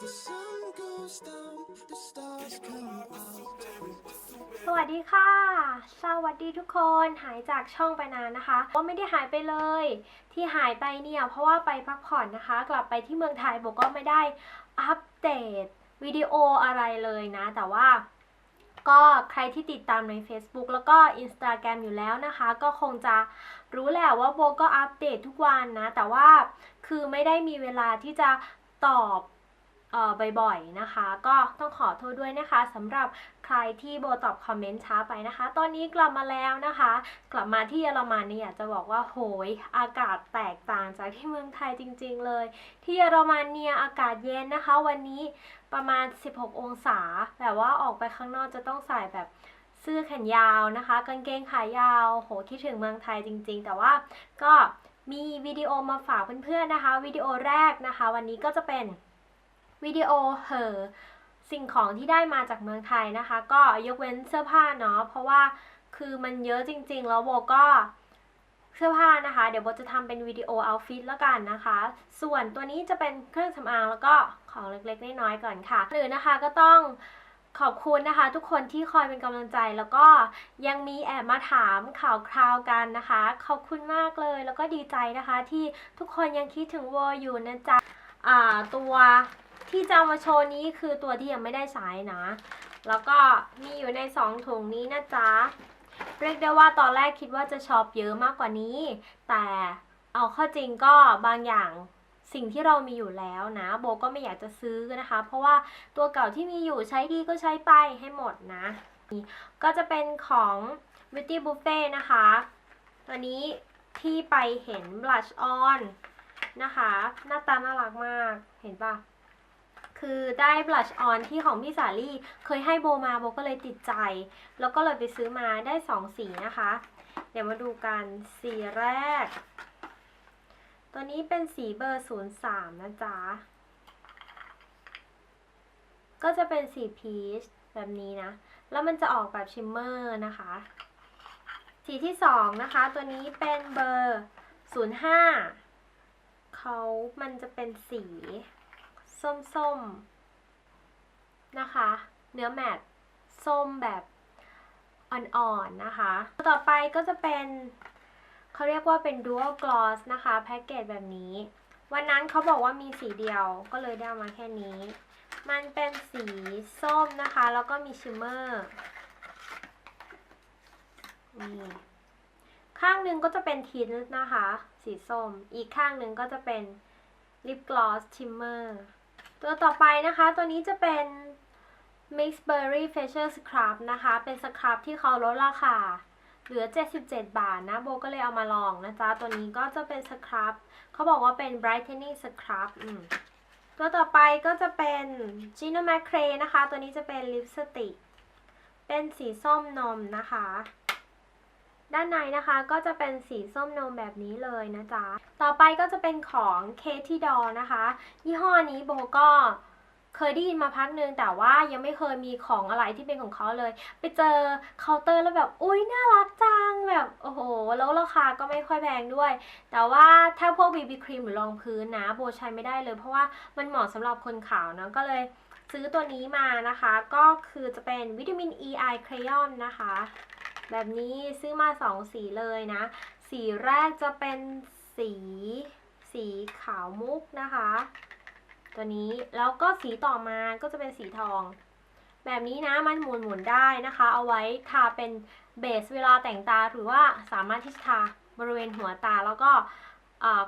สวัสดีค่ะ สวัสดีทุกคนหายจากช่องไปนานนะคะก็ไม่ได้หายไปเลย ที่หายไปเนี่ยเพราะว่าไปพักผ่อนนะคะ กลับไปที่เมืองไทยโบก็ไม่ได้อัปเดตวิดีโออะไรเลยนะ แต่ว่าก็ใครที่ติดตามใน Facebook แล้วก็ Instagram อยู่แล้วนะคะ ก็คงจะรู้แหละว่าโบก็อัปเดตทุกวันนะ แต่ว่าคือไม่ได้มีเวลาที่จะตอบ บ่อยๆนะคะ ก็ต้องขอโทษด้วยนะคะสำหรับใครที่โบตอบคอมเมนต์ช้าไปนะคะ ตอนนี้กลับมาแล้วนะคะ กลับมาที่เยอรมันเนี่ยอยากจะบอกว่าโหยอากาศแตกต่างจากที่เมืองไทยจริง ๆ เลย ที่เยอรมันเนี่ยอากาศเย็นนะคะ วันนี้ประมาณ 16 องศาแบบว่าออกไปข้างนอกจะต้องใส่แบบเสื้อแขนยาวนะคะ กางเกงขายาว โหคิดถึงเมืองไทยจริง ๆ แต่ว่าก็มีวิดีโอมาฝากเพื่อนๆนะคะ วิดีโอแรกนะคะ วันนี้ก็จะเป็น วิดีโอเหอสิ่งของที่ได้มาจากเมืองไทยนะคะ ก็ยกเว้นเสื้อผ้าเนาะเพราะว่าคือมันเยอะจริง ๆ แล้วโบก็เสื้อผ้านะคะ เดี๋ยวโบจะทำเป็นวิดีโอเอาฟิตแล้วกันนะคะ ส่วนตัวนี้จะเป็นเครื่องสำอางแล้วก็ของเล็กๆน้อยๆก่อนค่ะหรือนะคะก็ต้องขอบคุณนะคะ ทุกคนที่คอยเป็นกำลังใจแล้วก็ยังมีแอบมาถามข่าวคราวกันนะคะ ขอบคุณมากเลยแล้วก็ดีใจนะคะ ที่ทุกคนยังคิดถึงวออยู่นะจ๊ะอ่าตัว ที่จะมาโชว์นี้คือตัวที่ยังไม่ได้ใช้นะ แล้วก็มีอยู่ในสองถุงนี้นะจ๊ะ เรียกได้ว่าตอนแรกคิดว่าจะช็อปเยอะมากกว่านี้ แต่เอาข้อจริงก็บางอย่างสิ่งที่เรามีอยู่แล้วนะ โบก็ไม่อยากจะซื้อนะคะ เพราะว่าตัวเก่าที่มีอยู่ใช้ดีก็ใช้ไปให้หมดนะ ก็จะเป็นของ Beauty Buffet นะคะตัวนี้ที่ไปเห็น blush on นะคะ หน้าตาน่ารักมากเห็นปะ คือได้ blush on ที่ของพี่สาลี่ เคยให้โบมาโบก็เลยติดใจ แล้วก็เลยไปซื้อมาได้สองสีนะคะ เดี๋ยวมาดูกันสีแรก ตัวนี้เป็นสีเบอร์ 03 นะจ๊ะ ก็จะเป็นสีพีชแบบนี้นะ แล้วมันจะออกแบบชิมเมอร์นะคะ สีที่สองนะคะ ตัวนี้เป็นเบอร์ 05เขามันจะเป็นสี ส้มๆ นะคะ เนื้อแมตต์ส้มแบบอ่อนๆ นะคะ ต่อไปก็จะเป็นเขาเรียกว่าเป็น dual gloss นะคะ แพ็กเกจแบบนี้ วันนั้นเขาบอกว่ามีสีเดียวก็เลยได้มาแค่นี้ มันเป็นสีส้มนะคะ แล้วก็มีชิมเมอร์นี่ข้างหนึ่งก็จะเป็นทินท์นะคะ สีส้ม อีกข้างหนึ่งก็จะเป็นลิปกลอสชิมเมอร์ ตัวต่อไปนะคะ ตัวนี้จะเป็น Mix Berry Facial Scrub นะคะ เป็นสครับที่เขาลดราคา เหลือ 77 บาทนะ โบก็เลยเอามาลองนะจ๊ะ ตัวนี้ก็จะเป็นสครับเขาบอกว่าเป็น brightening scrub ตัวต่อไปก็จะเป็น Gino Macrae นะคะ ตัวนี้จะเป็นลิปสติก เป็นสีส้มนมนะคะ ด้านในนะคะก็จะเป็นสีส้มนมแบบนี้เลยนะจ๊ะ ต่อไปก็จะเป็นของ Katy Doll นะคะ ยี่ห้อนี้โบก็เคยได้ยินมาพักหนึงแต่ว่ายังไม่เคยมีของอะไรที่เป็นของเขาเลย ไปเจอเคาน์เตอร์แล้วแบบอุ้ยน่ารักจังแบบโอ้โห แล้วราคาก็ไม่ค่อยแพงด้วย แต่ว่าถ้าพวก BB ครีมหรือรองพื้นนะ โบใช้ไม่ได้เลย เพราะว่ามันเหมาะสำหรับคนขาวนะก็เลยซื้อตัวนี้มานะคะ ก็คือจะเป็นวิตามิน E Eye Crayon นะคะ แบบนี้ซื้อมาสองสีเลยนะ สีแรกจะเป็นสีสีขาวมุกนะคะ ตัวนี้แล้วก็สีต่อมาก็จะเป็นสีทอง แบบนี้นะมันหมุนหมุนได้นะคะ เอาไว้ทาเป็นเบสเวลาแต่งตาหรือว่าสามารถที่จะทาบริเวณหัวตาแล้วก็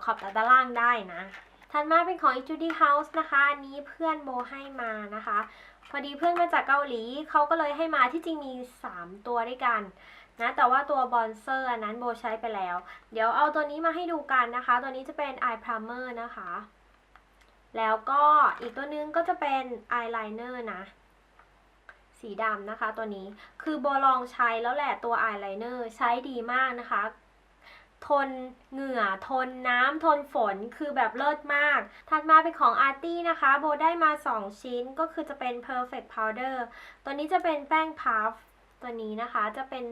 ขอบตาด้านล่างได้นะถัดมาเป็นของ Judy House นะคะ อันนี้เพื่อนโบให้มานะคะ พอดีเพื่อนมาจากเกาหลี เขาก็เลยให้มาที่จริงมี 3 ตัวด้วยกัน นะแต่ว่าตัวบอนเซอร์อันนั้นโบใช้ไปแล้ว เดี๋ยวเอาตัวนี้มาให้ดูกันนะคะ ตัวนี้จะเป็น eye primer นะคะ แล้วก็อีกตัวนึงก็จะเป็น eyeliner นะสีดำนะคะตัวนี้คือโบลองใช้แล้วแหละตัว eyeliner ใช้ดีมากนะคะ ทนเหงื่อทนน้ำทนฝนคือแบบเลิศมาก ถัดมาเป็นของ Arty นะคะ โบได้มา 2 ชิ้นก็คือจะเป็น perfect powder ตัวนี้จะเป็นแป้งพัฟตัวนี้นะคะจะเป็น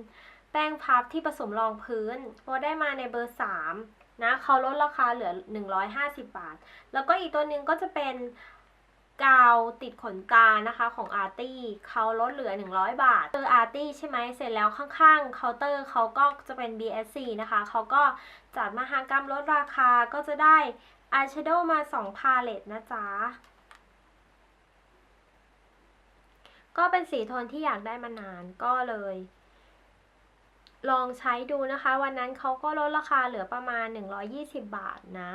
แป้งพับที่ผสมรองพื้นโบได้มาในเบอร์ 3 นะเขาลดราคาเหลือ 150 บาท แล้วก็อีกตัวหนึ่งก็จะเป็นกาวติดขนตานะคะของอาร์ตี้เขาลดเหลือ 100 บาทเจออาร์ตี้ใช่ไหมเสร็จแล้วข้างๆเคาน์เตอร์เขาก็จะเป็น BSC นะคะเขาก็จัดมหากรรมลดราคาก็จะได้อายแชโดว์มา 2 พาเลตนะจ๊ะ ก็เป็นสีโทนที่อยากได้มานานก็เลย ลองใช้ดูนะคะ วันนั้นเขาก็ลดราคาเหลือประมาณ 120 บาทนะ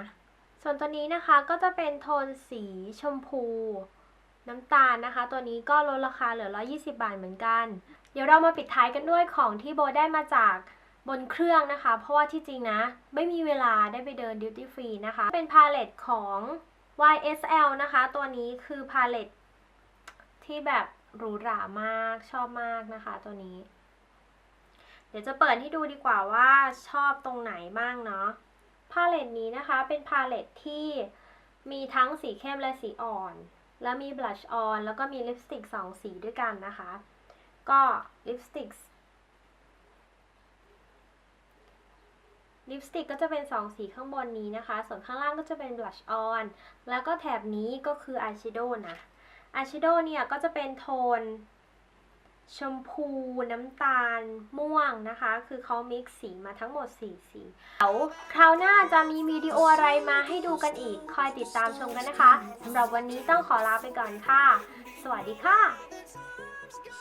ส่วนตัวนี้นะคะก็จะเป็นโทนสีชมพูน้ำตาลนะคะ ตัวนี้ก็ลดราคาเหลือ 120 บาทเหมือนกัน เดี๋ยวเรามาปิดท้ายกันด้วยของที่โบได้มาจากบนเครื่องนะคะ เพราะว่าที่จริงนะ ไม่มีเวลาได้ไปเดินดิวตี้ฟรีนะคะ เป็นพาเลตของ YSL นะคะ ตัวนี้คือพาเลตที่แบบหรูหรามากชอบมากนะคะตัวนี้ ดี๋ยวจะเปิดให้ดูดีกว่าว่าชอบตรงไหนบ้างเนาะพาเลตนี้นะคะเป็นพาเลตที่มีทั้งสีเข้มและสีอ่อน แล้วมีบลัชออนแล้วก็มีลิปสติกสองสีด้วยกันนะคะ ก็ลิปสติกลิปสติกก็จะเป็น2สีข้างบนนี้นะคะ ส่วนข้างล่างก็จะเป็นบลัชออน แล้วก็แถบนี้ก็คืออายแชโดว์นะอายแชโดว์เนี่ยก็จะเป็นโทน ชมพูน้ำตาลม่วงนะคะ คือเขามิกสีมาทั้งหมด 4 สีเดี๋ยวคราวหน้าจะมีวิดีโออะไรมาให้ดูกันอีก คอยติดตามชมกันนะคะสำหรับวันนี้ต้องขอลาไปก่อนค่ะ สวัสดีค่ะ